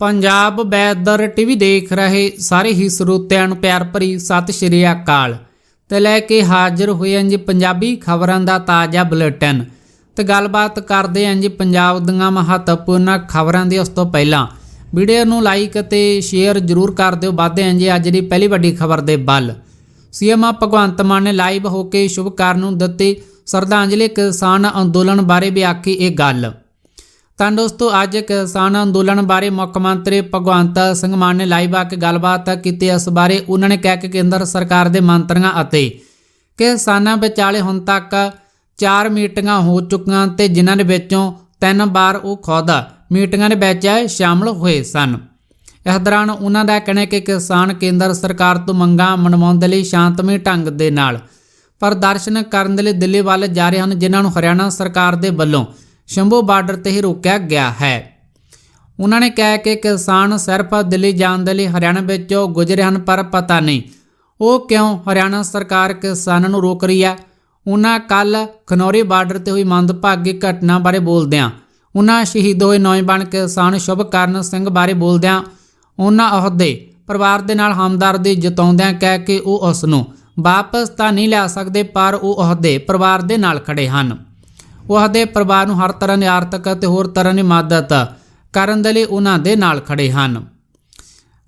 Punjab ਬੈਦਰ TV ਦੇਖ ਰਹੇ ਸਾਰੇ ਹੀ ਸਰੋਤਿਆਂ ਨੂੰ ਪਿਆਰ ਭਰੀ ਸਤਿ ਸ਼੍ਰੀ ਅਕਾਲ। ਤੇ ਲੈ ਕੇ ਹਾਜ਼ਰ ਹੋਏ ਹਾਂ ਜੀ ਪੰਜਾਬੀ ਖਬਰਾਂ ਦਾ ਤਾਜ਼ਾ ਬੁਲੇਟਿਨ। ਤੇ ਗੱਲਬਾਤ ਕਰਦੇ ਹਾਂ ਜੀ ਪੰਜਾਬ ਦੀਆਂ ਮਹੱਤਵਪੂਰਨ ਖਬਰਾਂ ਦੀ ਉਸ ਤੋਂ ਪਹਿਲਾਂ ਵੀਡੀਓ ਨੂੰ ਲਾਈਕ ਅਤੇ ਸ਼ੇਅਰ ਜ਼ਰੂਰ ਕਰ ਦਿਓ। ਵਾਧੇ ਹਾਂ ਜੀ ਅੱਜ ਦੀ ਪਹਿਲੀ ਵੱਡੀ ਖਬਰ ਦੇ ਵੱਲ। ਸੀਐਮ ਭਗਵੰਤ ਮਾਨ ਨੇ ਲਾਈਵ ਹੋ ਕੇ ਸ਼ੁਭਕਾਰਨ ਨੂੰ ਦਿੱਤੀ। ਸ਼ਰਧਾਂਜਲੀ ਕਿਸਾਨ ਅੰਦੋਲਨ ਬਾਰੇ ਵੀ ਆਖੀ ਇਹ ਗੱਲ। ਤਾਂ ਦੋਸਤੋ ਅੱਜ ਕਿਸਾਨ ਅੰਦੋਲਨ ਬਾਰੇ ਮੁੱਖ ਮੰਤਰੀ ਭਗਵੰਤ ਸਿੰਘ ਮਾਨ ਨੇ ਲਾਈਵ ਆ ਕੇ ਗੱਲਬਾਤ ਕੀਤੀ। ਇਸ ਬਾਰੇ ਉਹਨਾਂ ਨੇ ਕਿਹਾ ਕਿ ਕੇਂਦਰ ਸਰਕਾਰ ਦੇ ਮੰਤਰੀਆਂ ਅਤੇ ਕਿਸਾਨਾਂ ਵਿਚਾਲੇ ਹੁਣ ਤੱਕ ਚਾਰ ਮੀਟਿੰਗਾਂ ਹੋ ਚੁੱਕੀਆਂ ਤੇ ਜਿਨ੍ਹਾਂ ਦੇ ਵਿੱਚੋਂ ਤਿੰਨ ਵਾਰ ਉਹ ਖੁਦ ਮੀਟਿੰਗਾਂ ਦੇ ਵਿੱਚ ਸ਼ਾਮਲ ਹੋਏ ਸਨ। ਇਸ ਦੌਰਾਨ ਉਹਨਾਂ ਦਾ ਕਹਿਣਾ ਕਿ ਕਿਸਾਨ ਕੇਂਦਰ ਸਰਕਾਰ ਤੋਂ ਮੰਗਾਂ ਮਨਵਾਉਣ ਦੇ ਲਈ ਸ਼ਾਂਤਮਈ ਢੰਗ ਦੇ ਨਾਲ ਪ੍ਰਦਰਸ਼ਨ ਕਰਨ ਦੇ ਲਈ ਦਿੱਲੀ ਵੱਲ ਜਾ ਰਹੇ ਹਨ, ਜਿਨ੍ਹਾਂ ਨੂੰ ਹਰਿਆਣਾ ਸਰਕਾਰ ਦੇ ਵੱਲੋਂ ਸ਼ੰਭੂ ਬਾਰਡਰ ਤੇ ਹੀ ਰੋਕਿਆ ਗਿਆ ਹੈ। ਉਹਨਾਂ ਨੇ ਕਿਹਾ ਕਿ ਕਿਸਾਨ ਸਿਰਫ ਦਿੱਲੀ ਜਾਣ ਦੇ ਲਈ ਹਰਿਆਣਾ ਵਿੱਚੋਂ ਗੁਜ਼ਰੇ ਹਨ, ਪਰ ਪਤਾ ਨਹੀਂ ਉਹ ਕਿਉਂ ਹਰਿਆਣਾ ਸਰਕਾਰ ਕਿਸਾਨਾਂ ਨੂੰ ਰੋਕ ਰਹੀ ਹੈ। ਉਹਨਾਂ ਕੱਲ ਖਨੌਰੀ ਬਾਰਡਰ ਤੇ ਹੋਈ ਮੰਦਭਾਗੀ ਘਟਨਾ ਬਾਰੇ ਬੋਲਦਿਆਂ, ਉਹਨਾਂ ਸ਼ਹੀਦ ਹੋਏ ਨੌਜਵਾਨ ਕਿਸਾਨ ਸ਼ੁਭਕਰਨ ਸਿੰਘ ਬਾਰੇ ਬੋਲਦਿਆਂ, ਉਹਨਾਂ ਅਹੁਦੇ ਪਰਿਵਾਰ ਦੇ ਨਾਲ ਹਮਦਰਦੀ ਜਤਾਉਂਦਿਆਂ ਕਹਿ ਕਿ ਉਹ ਉਸ ਨੂੰ ਵਾਪਸ ਤਾਂ ਨਹੀਂ ਲਿਆ ਸਕਦੇ, ਪਰ ਉਹ ਅਹੁਦੇ ਪਰਿਵਾਰ ਦੇ ਨਾਲ ਖੜੇ ਹਨ। ਉਹ ਅਹੁਦੇ ਪਰਿਵਾਰ ਨੂੰ ਹਰ ਤਰ੍ਹਾਂ ਦੀ ਆਰਥਿਕ ਅਤੇ ਹੋਰ ਤਰ੍ਹਾਂ ਦੀ ਮਦਦ ਕਰਨ ਦੇ ਲਈ ਉਹਨਾਂ ਦੇ ਨਾਲ ਖੜੇ ਹਨ।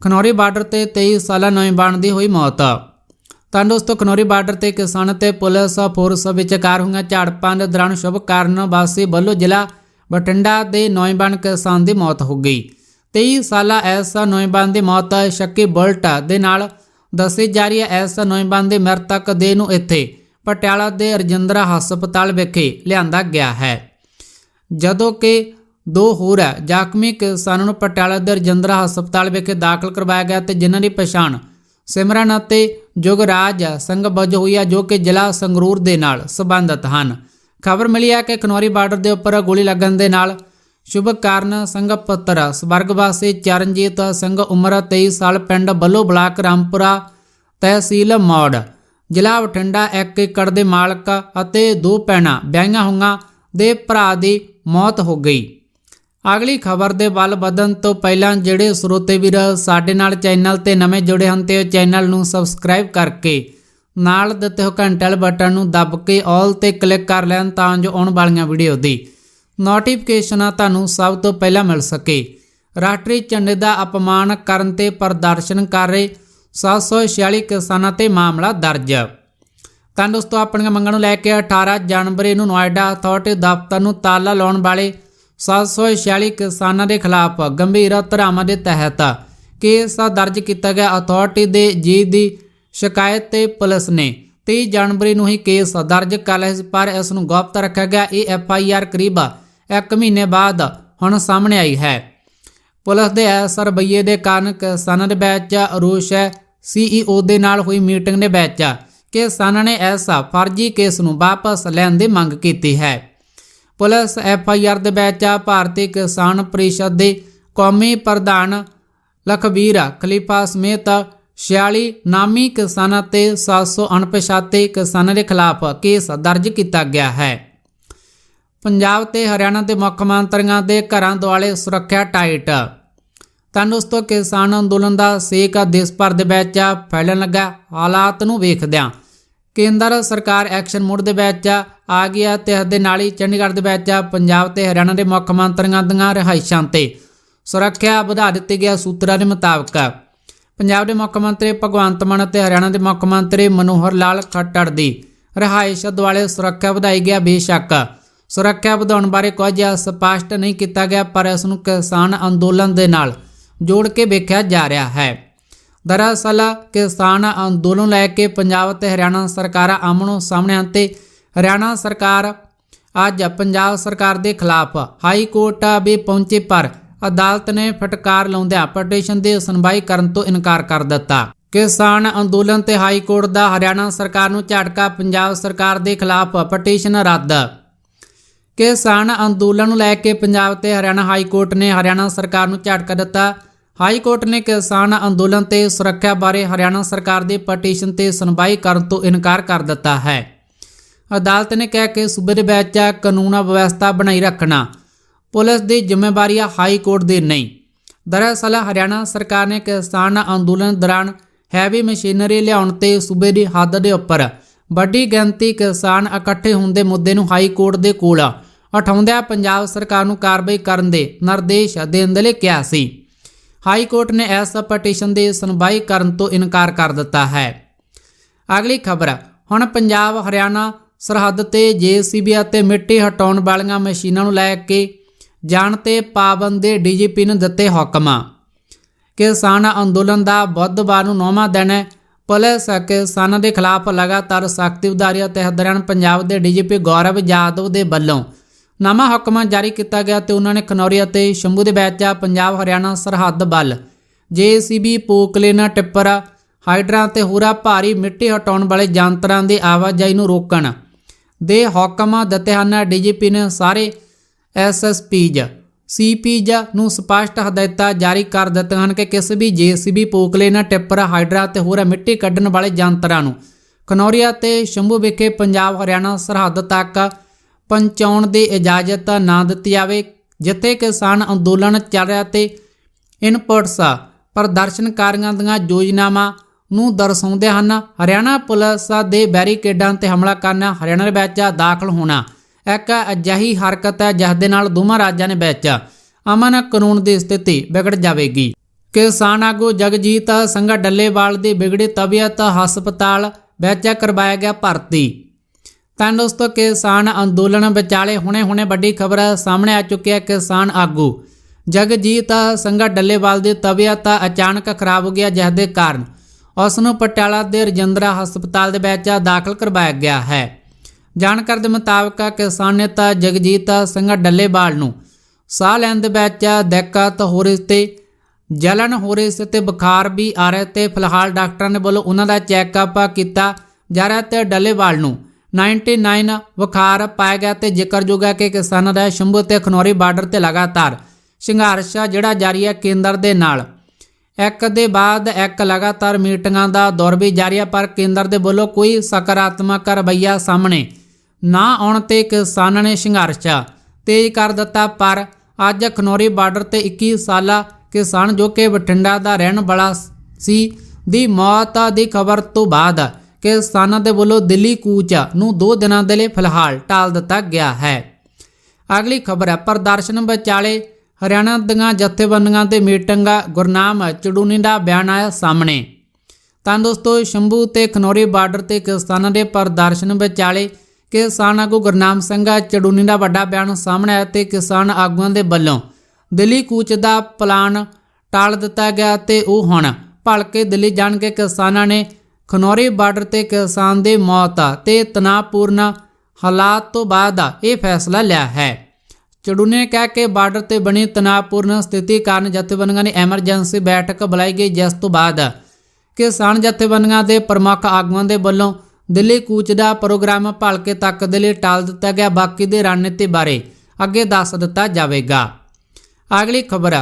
ਖਨੌਰੀ ਬਾਰਡਰ ਤੇ 23 ਸਾਲਾ ਨੌਜਵਾਨ ਦੀ ਹੋਈ ਮੌਤ। ਤਾਂ ਦੋਸਤੋ ਖਨੌਰੀ ਬਾਰਡਰ ਤੇ ਕਿਸਾਨ ਤੇ ਪੁਲਿਸ ਫੋਰਸ ਵਿਚਕਾਰ ਹੋਈਆਂ ਝੜਪਾਂ ਦੇ ਦੌਰਾਨ ਸ਼ੁਭ ਕਾਰਨ ਵਾਸੀ ਵੱਲੋਂ ਜ਼ਿਲ੍ਹਾ ਬਠਿੰਡਾ ਦੇ ਨੌਜਵਾਨ ਕਿਸਾਨ ਦੀ ਮੌਤ ਹੋ ਗਈ। 23 ਸਾਲਾ ਐਸਾ ਨੌਜਵਾਨ ਦੀ ਮੌਤ ਸ਼ੱਕੀ ਬੁਲਟ ਦੇ ਨਾਲ ਦੱਸੀ ਜਾ ਰਹੀ ਹੈ ਐਸਾ ਨੌਜਵਾਨ ਦੇ ਮਰਤਕ ਦੇ ਨੂੰ ਇੱਥੇ ਪਟਿਆਲਾ ਦੇ ਰਜਿੰਦਰਾ ਹਸਪਤਾਲ ਵਿਖੇ ਲਿਆਂਦਾ ਗਿਆ ਹੈ। ਜਦੋਂ ਕਿ ਦੋ ਹੋਰ ਜ਼ਖਮੀ ਕਿਸਾਨਾਂ ਨੂੰ ਪਟਿਆਲਾ ਦੇ ਰਜਿੰਦਰਾ ਹਸਪਤਾਲ ਵਿਖੇ ਦਾਖਲ ਕਰਵਾਇਆ ਗਿਆ ਤੇ ਜਿਨ੍ਹਾਂ ਦੀ ਪਛਾਣ ਸਿਮਰਨ ਅਤੇ ਜੁਗਰਾਜ ਸਿੰਘ ਵਜੋਂ ਹੋਈ ਹੈ, ਜੋ ਕਿ ਜ਼ਿਲ੍ਹਾ ਸੰਗਰੂਰ ਦੇ ਨਾਲ ਸੰਬੰਧਿਤ ਹਨ। ਖਬਰ ਮਿਲੀ ਹੈ ਕਿ ਖਨੌਰੀ ਬਾਰਡਰ ਦੇ ਉੱਪਰ ਗੋਲੀ ਲੱਗਣ ਦੇ ਨਾਲ ਸ਼ੁਭ ਕਾਰਨ ਸਿੰਘ ਪੁੱਤਰ ਸਵਰਗਵਾਸੀ ਚਰਨਜੀਤ ਸਿੰਘ ਉਮਰ 23 ਸਾਲ ਪਿੰਡ ਬੱਲੋ ਬਲਾਕ ਰਾਮਪੁਰਾ ਤਹਿਸੀਲ ਮੌੜ ਜ਼ਿਲ੍ਹਾ ਬਠਿੰਡਾ ਇੱਕ ਏਕੜ ਦੇ ਮਾਲਕ ਅਤੇ ਦੋ ਭੈਣਾਂ ਵਿਆਹੀਆਂ ਹੋਈਆਂ ਦੇ ਭਰਾ ਦੀ ਮੌਤ ਹੋ ਗਈ। ਅਗਲੀ ਖਬਰ ਦੇ ਵੱਲ ਵਧਣ ਤੋਂ ਪਹਿਲਾਂ ਜਿਹੜੇ ਸਰੋਤੇ ਵੀਰ ਸਾਡੇ ਨਾਲ ਚੈਨਲ ਤੇ ਨਵੇਂ ਜੁੜੇ ਹਨ ਤੇ ਉਹ ਚੈਨਲ ਨੂੰ ਸਬਸਕ੍ਰਾਈਬ ਕਰਕੇ ਨਾਲ ਦਿੱਤੇ ਹੋ ਘੰਟੇ ਵਾਲੇ ਬਟਨ ਨੂੰ ਦੱਬ ਕੇ ਆਲ ਤੇ ਕਲਿੱਕ ਕਰ ਲੈਣ ਤਾਂ ਜੋ ਆਉਣ ਵਾਲੀਆਂ ਵੀਡੀਓ ਦੀ ਨੋਟੀਫਿਕੇਸ਼ਨਾਂ ਤੁਹਾਨੂੰ ਸਭ ਤੋਂ ਪਹਿਲਾਂ ਮਿਲ ਸਕੇ। ਰਾਸ਼ਟਰੀ ਝੰਡੇ ਦਾ ਅਪਮਾਨ ਕਰਨ ਤੇ ਪ੍ਰਦਰਸ਼ਨ ਕਰ ਰਹੇ 746 ਕਿਸਾਨਾਂ ਤੇ ਮਾਮਲਾ ਦਰਜ। ਤਾਂ ਦੋਸਤੋ, ਆਪਣੀਆਂ ਮੰਗਾਂ ਨੂੰ ਲੈ ਕੇ 18 ਜਨਵਰੀ ਨੂੰ ਨੋਇਡਾ ਅਥਾਰਟੀ ਦਫ਼ਤਰ ਨੂੰ ਤਾਲਾ ਲਾਉਣ ਵਾਲੇ 746 ਕਿਸਾਨਾਂ ਦੇ ਖਿਲਾਫ ਗੰਭੀਰ ਧਾਰਾਵਾਂ ਦੇ ਤਹਿਤ ਕੇਸ ਦਰਜ ਕੀਤਾ ਗਿਆ। ਅਥਾਰਟੀ ਦੇ ਜੀ ਦੀ ਸ਼ਿਕਾਇਤ ਤੇ ਪੁਲਿਸ ਨੇ 23 ਜਨਵਰੀ ਨੂੰ ਹੀ ਕੇਸ ਦਰਜ ਕਰ ਲਿਆ ਸੀ, ਪਰ ਇਸ ਨੂੰ ਗੁਪਤ ਰੱਖਿਆ ਗਿਆ। ਇਹ ਐਫ ਆਈ ਆਰ ਕਰੀਬ 1 ਮਹੀਨੇ ਬਾਅਦ ਹੁਣ ਸਾਹਮਣੇ ਆਈ ਹੈ। ਪੁਲਿਸ ਦੇ ਇਸ ਰਵੱਈਏ ਦੇ ਕਾਰਨ ਕਿਸਾਨਾਂ ਦੇ ਵਿੱਚ ਰੋਸ਼ ਹੈ। ਸੀਈਓ ਦੇ ਨਾਲ ਹੋਈ ਮੀਟਿੰਗ ਦੇ ਵਿੱਚ ਕਿਸਾਨਾਂ ਨੇ ਇਸ ਫਰਜ਼ੀ ਕੇਸ ਨੂੰ ਵਾਪਸ ਲੈਣ ਦੀ ਮੰਗ ਕੀਤੀ ਹੈ। ਪੁਲਿਸ ਐਫ ਆਈ ਆਰ ਦੇ ਵਿੱਚ ਭਾਰਤੀ ਕਿਸਾਨ ਪਰਿਸ਼ਦ ਦੇ ਕੌਮੀ ਪ੍ਰਧਾਨ ਲਖਬੀਰ ਖਲੀਫਾ ਸਮੇਤ 46 ਨਾਮੀ ਕਿਸਾਨਾਂ ਤੇ 700 ਅਣਪਛਾਤੇ ਕਿਸਾਨਾਂ ਦੇ ਖਿਲਾਫ ਕੇਸ ਦਰਜ ਕੀਤਾ ਗਿਆ ਹੈ। ਪੰਜਾਬ ਤੇ ਹਰਿਆਣਾ ਦੇ ਮੁੱਖ ਮੰਤਰੀਆਂ ਦੇ ਘਰਾਂ ਦੁਆਲੇ ਸੁਰੱਖਿਆ ਟਾਈਟ ਤਾਂ ਦੋਸਤੋ ਕਿਸਾਨ ਅੰਦੋਲਨ ਦਾ ਸੇਕ ਦੇਸ਼ ਭਰ ਦੇ ਵਿੱਚ ਫੈਲਣ ਲੱਗਾ। ਹਾਲਾਤ ਨੂੰ ਵੇਖਦਿਆਂ ਕੇਂਦਰ ਸਰਕਾਰ ਐਕਸ਼ਨ ਮੋਡ ਦੇ ਵਿੱਚ ਆ ਗਈ ਹੈ ਤੇ ਇਸ ਦੇ ਨਾਲ ਹੀ ਚੰਡੀਗੜ੍ਹ ਦੇ ਵਿੱਚ ਪੰਜਾਬ ਤੇ ਹਰਿਆਣਾ ਦੇ ਮੁੱਖ ਮੰਤਰੀਆਂ ਦੀਆਂ ਰਿਹਾਇਸ਼ਾਂ ਤੇ ਸੁਰੱਖਿਆ ਵਧਾ ਦਿੱਤੀ ਗਿਆ ਸੂਤਰਾਂ ਦੇ ਮੁਤਾਬਕ। ਪੰਜਾਬ ਦੇ ਮੁੱਖ ਮੰਤਰੀ ਭਗਵੰਤ ਮਾਨ ਅਤੇ ਹਰਿਆਣਾ ਦੇ ਮੁੱਖ ਮੰਤਰੀ ਮਨੋਹਰ ਲਾਲ ਖੱਟੜ ਦੀ ਰਿਹਾਇਸ਼ ਦੁਆਲੇ ਸੁਰੱਖਿਆ ਵਧਾਈ ਗਿਆ ਬੇਸ਼ੱਕ ਸੁਰੱਖਿਆ ਵਧਾਉਣ ਬਾਰੇ ਕੁਝ ਸਪਸ਼ਟ ਨਹੀਂ ਕੀਤਾ ਗਿਆ, ਪਰ ਇਸ ਨੂੰ ਕਿਸਾਨ ਅੰਦੋਲਨ ਦੇ ਨਾਲ ਜੋੜ ਕੇ ਵੇਖਿਆ ਜਾ ਰਿਹਾ ਹੈ। ਦਰਅਸਲ ਕਿਸਾਨ ਅੰਦੋਲਨ ਲੈ ਕੇ ਪੰਜਾਬ ਤੇ ਹਰਿਆਣਾ ਸਰਕਾਰਾਂ ਆਮਣੋ ਸਾਹਮਣੇ ਹਨ ਤੇ ਹਰਿਆਣਾ ਸਰਕਾਰ ਅੱਜ ਪੰਜਾਬ ਸਰਕਾਰ ਦੇ ਖਿਲਾਫ ਹਾਈ ਕੋਰਟ ਵੀ ਪਹੁੰਚੇ, ਪਰ ਅਦਾਲਤ ਨੇ ਫਟਕਾਰ ਲਾਉਂਦਿਆਂ ਪਟੀਸ਼ਨ ਦੀ ਸੁਣਵਾਈ ਕਰਨ ਤੋਂ ਇਨਕਾਰ ਕਰ ਦਿੱਤਾ। ਕਿਸਾਨ ਅੰਦੋਲਨ ਤੇ ਹਾਈ ਕੋਰਟ ਦਾ ਹਰਿਆਣਾ ਸਰਕਾਰ ਨੂੰ ਝਟਕਾ, ਪੰਜਾਬ ਸਰਕਾਰ ਦੇ ਖਿਲਾਫ ਪਟੀਸ਼ਨ ਰੱਦ। ਕਿਸਾਨ ਅੰਦੋਲਨ ਨੂੰ ਲੈ ਕੇ ਪੰਜਾਬ ਤੇ ਹਰਿਆਣਾ ਹਾਈ ਕੋਰਟ ਨੇ ਹਰਿਆਣਾ ਸਰਕਾਰ ਨੂੰ ਝਟਕਾ ਦਿੱਤਾ। ਹਾਈ ਕੋਰਟ ਨੇ ਕਿਸਾਨ ਅੰਦੋਲਨ ਤੇ ਸੁਰੱਖਿਆ ਬਾਰੇ ਹਰਿਆਣਾ ਸਰਕਾਰ ਦੀ ਪਟੀਸ਼ਨ ਤੇ ਸੁਣਵਾਈ ਕਰਨ ਤੋਂ ਇਨਕਾਰ ਕਰ ਦਿੱਤਾ ਹੈ। ਅਦਾਲਤ ਨੇ ਕਿਹਾ ਕਿ ਸੂਬੇ ਦੇ ਵਿੱਚ ਕਾਨੂੰਨ ਵਿਵਸਥਾ ਬਣਾਈ ਰੱਖਣਾ ਪੁਲਿਸ ਦੀ ਜ਼ਿੰਮੇਵਾਰੀ ਹਾਈ ਕੋਰਟ ਦੀ ਨਹੀਂ। ਦਰਅਸਲ, ਹਰਿਆਣਾ ਸਰਕਾਰ ਨੇ ਕਿਸਾਨ ਅੰਦੋਲਨ ਦੌਰਾਨ ਹੈਵੀ ਮਸ਼ੀਨਰੀ ਲਿਆਉਣ ਤੇ ਸੂਬੇ ਦੀ ਹੱਦ ਦੇ ਉੱਪਰ ਵੱਡੀ ਗਿਣਤੀ ਕਿਸਾਨ ਇਕੱਠੇ ਹੋਣ ਦੇ ਮੁੱਦੇ ਨੂੰ ਹਾਈ ਕੋਰਟ ਦੇ ਕੋਲ ਉਠਾਉਂਦਿਆਂ ਪੰਜਾਬ ਸਰਕਾਰ ਨੂੰ ਕਾਰਵਾਈ ਕਰਨ ਦੇ ਨਿਰਦੇਸ਼ ਦੇਣ ਦੇ ਲਈ ਕਿਹਾ ਸੀ। ਹਾਈ ਕੋਰਟ ਨੇ ਇਸ ਪਟੀਸ਼ਨ ਦੀ ਸੁਣਵਾਈ ਕਰਨ ਤੋਂ ਇਨਕਾਰ ਕਰ ਦਿੱਤਾ ਹੈ। ਅਗਲੀ ਖਬਰ, ਹੁਣ ਪੰਜਾਬ, ਹਰਿਆਣਾ, ਸਰਹੱਦ ਤੇ ਜੇਸੀਬੀ ਅਤੇ ਮਿੱਟੀ ਹਟਾਉਣ ਵਾਲੀਆਂ ਮਸ਼ੀਨਾਂ ਨੂੰ ਲੈ ਕੇ ਜਾਣ ਤੇ ਪਾਬੰਦੀ ਡੀਜੀਪੀ ਨੇ ਦਿੱਤੇ ਹੁਕਮ। ਕਿਸਾਨ ਅੰਦੋਲਨ ਦਾ ਬੁੱਧਵਾਰ ਨੂੰ ਨੌਵਾਂ ਦਿਨ ਹੈ। ਪੁਲਿਸ ਕਿਸਾਨਾਂ ਦੇ ਖਿਲਾਫ ਲਗਾਤਾਰ ਸਖਤੀ ਵਧਾਰੀ ਅਤੇ ਹਰਿਆਣਾ ਪੰਜਾਬ ਦੇ ਡੀਜੀਪੀ ਗੌਰਵ ਯਾਦਵ ਦੇ ਵੱਲੋਂ ਨਵਾਂ ਹੁਕਮਾਂ ਜਾਰੀ ਕੀਤਾ ਗਿਆ ਤੇ ਉਹਨਾਂ ਨੇ ਖਨੌਰੀ ਅਤੇ ਸ਼ੰਭੂ ਦੇ ਵਿੱਚ ਪੰਜਾਬ, ਹਰਿਆਣਾ, ਸਰਹੱਦ ਵੱਲ। ਜੇਸੀਬੀ ਪੋਕਲੇਨਾ ਟਿੱਪਰ ਹਾਈਡਰਾਂ ਤੇ ਹੋਰਾ ਭਾਰੀ ਮਿੱਟੀ ਹਟਾਉਣ ਵਾਲੇ ਯੰਤਰਾਂ ਦੀ ਆਵਾਜਾਈ ਨੂੰ ਰੋਕਣ ਦੇ ਹੁਕਮਾਂ ਦਿੱਤੇ ਹਨ। ਡੀਜੀਪੀ ਨੇ ਸਾਰੇ ਐਸਐਸਪੀਜ ਸੀਪੀਜ ਨੂੰ ਸਪਸ਼ਟ ਹਦਾਇਤਾਂ ਜਾਰੀ ਕਰ ਦਿੱਤੀਆਂ ਹਨ ਕਿ ਕਿਸੇ ਵੀ ਜੇਸੀਬੀ ਪੋਕਲੇਨਾ ਟਿੱਪਰ, ਹਾਈਡਰਾ ਤੇ ਹੋਰ ਮਿੱਟੀ ਕੱਢਣ ਵਾਲੇ ਯੰਤਰਾਂ ਨੂੰ ਖਨੌਰੀਆ ਤੇ ਸ਼ੰਭੂ ਵਿਖੇ ਪੰਜਾਬ, ਹਰਿਆਣਾ, ਸਰਹੱਦ ਤੱਕ ਪਹੁੰਚਾਉਣ ਦੀ ਇਜਾਜ਼ਤ ਨਾ ਦਿੱਤੀ ਜਾਵੇ, ਜਿੱਥੇ ਕਿਸਾਨ ਅੰਦੋਲਨ ਚੱਲ ਰਿਹਾ ਤੇ ਇਨਪੁਟਸ ਪ੍ਰਦਰਸ਼ਨਕਾਰੀਆਂ ਦੀਆਂ ਯੋਜਨਾਵਾਂ ਨੂੰ ਦਰਸਾਉਂਦੇ ਹਨ, ਹਰਿਆਣਾ ਪੁਲਿਸ ਦੇ ਬੈਰੀਕੇਡਾਂ ਤੇ ਹਮਲਾ ਕਰਨਾ ਹਰਿਆਣਾ ਦੇ ਵਿੱਚ ਦਾਖਲ ਹੋਣਾ। ਇੱਕ ਅਜਿਹੀ ਹਰਕਤ ਹੈ, ਜਿਸ ਦੇ ਨਾਲ ਦੋਵਾਂ ਰਾਜਾਂ ਦੇ ਵਿੱਚ ਅਮਨ ਕਾਨੂੰਨ ਦੀ ਸਥਿਤੀ ਵਿਗੜ ਜਾਵੇਗੀ। ਕਿਸਾਨ ਆਗੂ ਜਗਜੀਤ ਸਿੰਘ ਡੱਲੇਵਾਲ ਦੀ ਵਿਗੜੀ ਤਬੀਅਤ ਹਸਪਤਾਲ ਵਿੱਚ ਕਰਵਾਇਆ ਗਿਆ ਭਰਤੀ। ਤਾਂ ਦੋਸਤੋ ਕਿਸਾਨ ਅੰਦੋਲਨ ਵਿਚਾਲੇ ਹੁਣੇ-ਹੁਣੇ ਵੱਡੀ ਖਬਰ ਸਾਹਮਣੇ ਆ ਚੁੱਕੀ ਹੈ ਕਿਸਾਨ ਆਗੂ। ਜਗਜੀਤ ਸਿੰਘ ਡੱਲੇਵਾਲ ਦੀ ਤਬੀਅਤ ਅਚਾਨਕ ਖਰਾਬ ਹੋ ਗਿਆ ਜਿਸ ਦੇ ਕਾਰਨ ਉਸ ਨੂੰ ਪਟਿਆਲਾ ਦੇ ਰਜਿੰਦਰਾ ਹਸਪਤਾਲ ਦੇ ਵਿੱਚ ਦਾਖਲ ਕਰਵਾਇਆ ਗਿਆ ਹੈ। ਜਾਣਕਾਰੀ ਦੇ ਮੁਤਾਬਕ ਕਿਸਾਨ ਨੇਤਾ ਜਗਜੀਤ ਸਿੰਘ ਡੱਲੇਵਾਲ ਨੂੰ ਸਾਹ ਲੈਣ ਦੇ ਵਿੱਚ ਦਿੱਕਤ ਹੋ ਰਹੀ ਤੇ ਜਲਨ ਹੋ ਰਹੀ ਸੀ ਤੇ ਬੁਖਾਰ ਵੀ ਆ ਰਿਹਾ ਤੇ ਫਿਲਹਾਲ ਡਾਕਟਰਾਂ ਨੇ ਵੱਲੋਂ ਉਹਨਾਂ ਦਾ ਚੈੱਕਅਪ ਕੀਤਾ ਜਾ ਰਿਹਾ ਤੇ ਡੱਲੇਵਾਲ ਨੂੰ 99 ਬੁਖਾਰ ਪਾਇਆ ਗਿਆ ਤੇ ਜ਼ਿਕਰਯੋਗ ਹੈ ਕਿ ਕਿਸਾਨਾਂ ਦਾ ਸ਼ੰਭੂ ਤੇ ਖਨੌਰੀ ਬਾਰਡਰ ਤੇ ਲਗਾਤਾਰ ਸੰਘਰਸ਼ ਜਿਹੜਾ ਜਾਰੀ ਹੈ ਕੇਂਦਰ ਦੇ ਨਾਲ। ਇੱਕ ਦੇ ਬਾਅਦ ਇੱਕ ਲਗਾਤਾਰ ਮੀਟਿੰਗਾਂ ਦਾ ਦੌਰ ਵੀ ਜਾਰੀ ਹੈ ਪਰ ਕੇਂਦਰ ਦੇ ਵੱਲੋਂ ਕੋਈ ਸਕਾਰਾਤਮਕ ਰਵੱਈਆ ਸਾਹਮਣੇ ਨਾ ਆਉਣ ਤੇ ਕਿਸਾਨਾਂ ਨੇ ਸੰਘਰਸ਼ ਤੇਜ਼ ਕਰ ਦਿੱਤਾ, ਪਰ ਅੱਜ ਖਨੌਰੀ ਬਾਰਡਰ ਤੇ 21 ਸਾਲਾ ਕਿਸਾਨ ਜੋ ਕਿ ਬਠਿੰਡਾ ਦਾ ਰਹਿਣ ਵਾਲਾ ਸੀ ਦੀ ਮੌਤ ਦੀ ਖਬਰ ਤੋਂ ਬਾਅਦ ਕਿਸਾਨਾਂ ਦੇ ਵੱਲੋਂ ਦਿੱਲੀ ਕੂਚ ਨੂੰ 2 ਦਿਨਾਂ ਦੇ ਲਈ ਫਿਲਹਾਲ ਟਾਲ ਦਿੱਤਾ ਗਿਆ ਹੈ। ਅਗਲੀ ਖਬਰ ਹੈ, ਪ੍ਰਦਰਸ਼ਨ ਵਿਚਾਲੇ ਹਰਿਆਣਾ ਦੀਆਂ ਜਥੇਬੰਦੀਆਂ ਤੇ ਮੀਟਿੰਗਾਂ, ਗੁਰਨਾਮ ਚੜੂਨੀ ਦਾ ਬਿਆਨ ਆਇਆ ਸਾਹਮਣੇ। ਤਾਂ ਦੋਸਤੋ, ਸ਼ੰਭੂ ਤੇ ਖਨੌਰੀ ਬਾਰਡਰ ਤੇ ਕਿਸਾਨਾਂ ਦੇ ਪ੍ਰਦਰਸ਼ਨ ਵਿਚਾਲੇ ਕਿਸਾਨ ਆਗੂ ਗੁਰਨਾਮ ਸਿੰਘ ਚੜੂਨੀ ਦਾ ਵੱਡਾ ਬਿਆਨ ਸਾਹਮਣੇ ਆਇਆ ਤੇ ਕਿਸਾਨ ਆਗੂਆਂ ਦੇ ਵੱਲੋਂ ਦਿੱਲੀ ਕੂਚ ਦਾ ਪਲਾਨ ਟਾਲ ਦਿੱਤਾ ਗਿਆ ਤੇ ਉਹ ਹੁਣ ਭਲਕੇ ਦਿੱਲੀ ਜਾਣ ਕੇ ਕਿਸਾਨਾਂ ਨੇ ਖਨੌਰੀ ਬਾਰਡਰ ਤੇ ਕਿਸਾਨ ਦੀ ਮੌਤ ਤੇ ਤਣਾਅਪੂਰਨ ਹਾਲਾਤ ਤੋਂ ਬਾਅਦ ਇਹ ਫੈਸਲਾ ਲਿਆ ਹੈ। ਚੜੂਨੇ ਨੇ ਕਿਹਾ ਕਿ ਬਾਰਡਰ ਤੇ ਬਣੀ ਤਣਾਅਪੂਰਨ ਸਥਿਤੀ ਕਾਰਨ ਜਥੇਬੰਦੀਆਂ ਨੇ ਐਮਰਜੈਂਸੀ ਬੈਠਕ ਬੁਲਾਈ ਗਈ, ਜਿਸ ਤੋਂ ਬਾਅਦ ਕਿਸਾਨ ਜਥੇਬੰਦੀਆਂ ਦੇ ਪ੍ਰਮੁੱਖ ਆਗੂਆਂ ਦੇ ਵੱਲੋਂ ਦਿੱਲੀ ਕੂਚ ਦਾ ਪ੍ਰੋਗਰਾਮ ਭਲਕੇ ਤੱਕ ਦੇ ਲਈ ਟਾਲ ਦਿੱਤਾ ਗਿਆ, ਬਾਕੀ ਦੇ ਰਣਨੀਤੀ ਬਾਰੇ ਅੱਗੇ ਦੱਸ ਦਿੱਤਾ ਜਾਵੇਗਾ। ਅਗਲੀ ਖਬਰ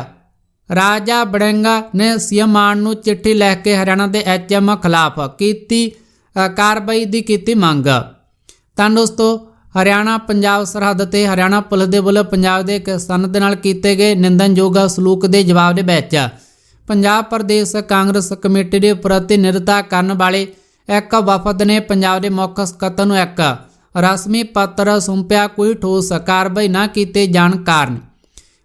ਰਾਜਾ ਬੜੰਗਾ ਨੇ ਸੀਐਮ ਮਾਨ ਨੂੰ ਚਿੱਠੀ ਲਿਖ ਕੇ ਹਰਿਆਣਾ ਦੇ ਐਚਐਮ ਖਿਲਾਫ ਕੀਤੀ ਕਾਰਵਾਈ ਦੀ ਕੀਤੀ ਮੰਗ। ਤਾਂ ਦੋਸਤੋ ਹਰਿਆਣਾ ਪੰਜਾਬ ਸਰਹੱਦ ਤੇ ਹਰਿਆਣਾ ਪੁਲਿਸ ਦੇ ਵੱਲੋਂ ਪੰਜਾਬ ਦੇ ਕਿਸਾਨਾਂ ਦੇ ਨਾਲ ਕੀਤੇ ਗਏ ਨਿੰਦਨਯੋਗ ਸਲੂਕ ਦੇ ਜਵਾਬ ਦੇ ਵਿੱਚ ਪੰਜਾਬ ਪ੍ਰਦੇਸ਼ ਕਾਂਗਰਸ ਕਮੇਟੀ ਦੇ ਪ੍ਰਤੀਨਿਧਤਾ ਕਰਨ ਵਾਲੇ ਇੱਕ ਵਫਦ ਨੇ ਪੰਜਾਬ ਦੇ ਮੁੱਖ ਸਕੱਤਰ ਨੂੰ ਇੱਕ ਰਸਮੀ ਪੱਤਰ ਸੌਂਪਿਆ, ਕੋਈ ਠੋਸ ਕਾਰਵਾਈ ਨਾ ਕੀਤੇ ਜਾਣ ਕਾਰਨ।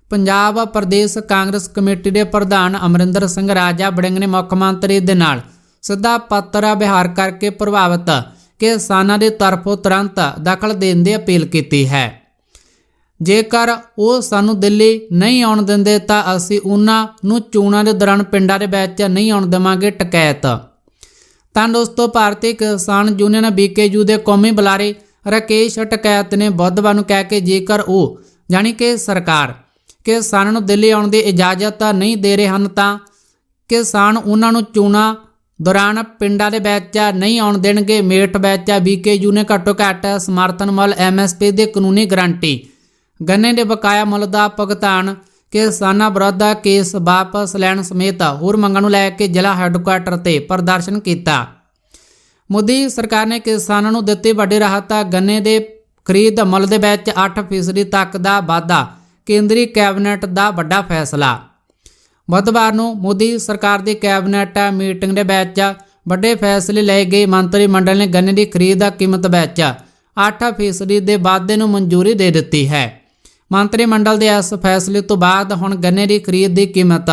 ਪੰਜਾਬ ਪ੍ਰਦੇਸ਼ ਕਾਂਗਰਸ ਕਮੇਟੀ ਦੇ ਪ੍ਰਧਾਨ ਅਮਰਿੰਦਰ ਸਿੰਘ ਰਾਜਾ ਬੜਿੰਗ ਨੇ ਮੁੱਖ ਮੰਤਰੀ ਦੇ ਨਾਲ ਸਿੱਧਾ ਪੱਤਰ ਵਿਹਾਰ ਕਰਕੇ ਪ੍ਰਭਾਵਿਤ ਕਿਸਾਨਾਂ ਦੇ ਤਰਫੋਂ ਤੁਰੰਤ ਦਖਲ ਦੇਣ ਦੀ ਅਪੀਲ ਕੀਤੀ ਹੈ। ਜੇਕਰ ਉਹ ਸਾਨੂੰ ਦਿੱਲੀ ਨਹੀਂ ਆਉਣ ਦਿੰਦੇ ਤਾਂ ਅਸੀਂ ਉਹਨਾਂ ਨੂੰ ਚੋਣਾਂ ਦੇ ਦੌਰਾਨ ਪਿੰਡਾਂ ਦੇ ਵਿੱਚ ਨਹੀਂ ਆਉਣ ਦੇਵਾਂਗੇ ਟਕੈਤ। ਤਾਂ ਦੋਸਤੋ, ਭਾਰਤੀ ਕਿਸਾਨ ਯੂਨੀਅਨ ਬੀਕੇਯੂ ਦੇ ਕੌਮੀ ਬੁਲਾਰੇ ਰਕੇਸ਼ ਟਕੈਤ ਨੇ ਬੁੱਧਵਾਰ ਨੂੰ ਕਹਿ ਕੇ ਜੇਕਰ ਉਹ ਜਾਣੀ ਕਿ ਸਰਕਾਰ ਕਿਸਾਨਾਂ ਨੂੰ ਦਿੱਲੀ ਆਉਣ ਦੀ ਇਜਾਜ਼ਤ ਨਹੀਂ ਦੇ ਰਹੇ ਹਨ ਤਾਂ ਕਿਸਾਨ ਉਹਨਾਂ ਨੂੰ ਚੋਣਾਂ ਦੌਰਾਨ ਪਿੰਡਾਂ ਦੇ ਵਿੱਚ ਨਹੀਂ ਆਉਣ ਦੇਣਗੇ। ਮੇਟ ਵਿੱਚ ਬੀਕੇਯੂ ਨੇ ਘੱਟੋ ਘੱਟ ਸਮਰਥਨ ਮੁੱਲ ਐਮਐਸਪੀ ਦੀ ਕਾਨੂੰਨੀ ਗਰੰਟੀ। ਗੰਨੇ ਦੇ ਬਕਾਇਆ ਮੁੱਲ ਦਾ ਭੁਗਤਾਨ ਕਿਸਾਨਾਂ ਵਿਰੁੱਧ ਕੇਸ ਵਾਪਸ ਲੈਣ ਸਮੇਤ ਹੋਰ ਮੰਗਾਂ ਨੂੰ ਲੈ ਕੇ ਜ਼ਿਲ੍ਹਾ ਹੈੱਡਕੁਆਟਰ ਤੇ ਪ੍ਰਦਰਸ਼ਨ ਕੀਤਾ। ਮੋਦੀ ਸਰਕਾਰ ਨੇ ਕਿਸਾਨਾਂ ਨੂੰ ਦਿੱਤੀ ਵੱਡੀ ਰਾਹਤ। ਗੰਨੇ ਦੇ ਖਰੀਦ ਮੁੱਲ ਦੇ ਵਿੱਚ 8% ਤੱਕ ਦਾ ਵਾਧਾ ਕੇਂਦਰੀ ਕੈਬਨਿਟ ਦਾ ਵੱਡਾ ਫੈਸਲਾ। ਬੁੱਧਵਾਰ ਨੂੰ ਮੋਦੀ ਸਰਕਾਰ ਦੀ ਕੈਬਨਿਟ ਮੀਟਿੰਗ ਦੇ ਵਿੱਚ ਵੱਡੇ ਫੈਸਲੇ ਲਏ ਗਏ। ਮੰਤਰੀ ਮੰਡਲ ਨੇ ਗੰਨੇ ਦੀ ਖਰੀਦ ਦਾ ਕੀਮਤ ਵਿੱਚ 8% ਦੇ ਵਾਧੇ ਨੂੰ ਮਨਜ਼ੂਰੀ ਦੇ ਦਿੱਤੀ ਹੈ। ਮੰਤਰੀ ਮੰਡਲ ਦੇ ਇਸ ਫੈਸਲੇ ਤੋਂ ਬਾਅਦ ਹੁਣ ਗੰਨੇ ਦੀ ਖਰੀਦ ਦੀ ਕੀਮਤ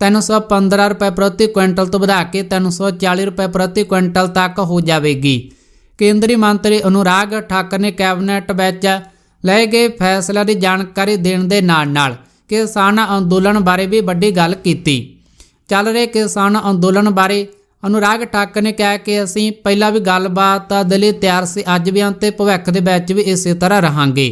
315 ਰੁਪਏ ਪ੍ਰਤੀ ਕੁਇੰਟਲ ਤੋਂ ਵਧਾ ਕੇ 340 ਰੁਪਏ ਪ੍ਰਤੀ ਕੁਇੰਟਲ ਤੱਕ ਹੋ ਜਾਵੇਗੀ। ਕੇਂਦਰੀ ਮੰਤਰੀ ਅਨੁਰਾਗ ਠਾਕਰ ਨੇ ਕੈਬਨਿਟ ਵਿੱਚ ਲਏ ਗਏ ਫੈਸਲਿਆਂ ਦੀ ਜਾਣਕਾਰੀ ਦੇਣ ਦੇ ਨਾਲ-ਨਾਲ ਕਿਸਾਨ ਅੰਦੋਲਨ ਬਾਰੇ ਵੀ ਵੱਡੀ ਗੱਲ ਕੀਤੀ। ਚੱਲ ਰਹੇ ਕਿਸਾਨ ਅੰਦੋਲਨ ਬਾਰੇ ਅਨੁਰਾਗ ਠਾਕਰ ਨੇ ਕਿਹਾ ਕਿ ਅਸੀਂ ਪਹਿਲਾਂ ਵੀ ਗੱਲਬਾਤ ਦੇ ਲਈ ਤਿਆਰ ਸੀ, ਅੱਜ ਵੀ ਹਾਂ ਤੇ ਭਵਿੱਖ ਦੇ ਵਿੱਚ ਵੀ ਇਸੇ ਤਰ੍ਹਾਂ ਰਹਾਂਗੇ।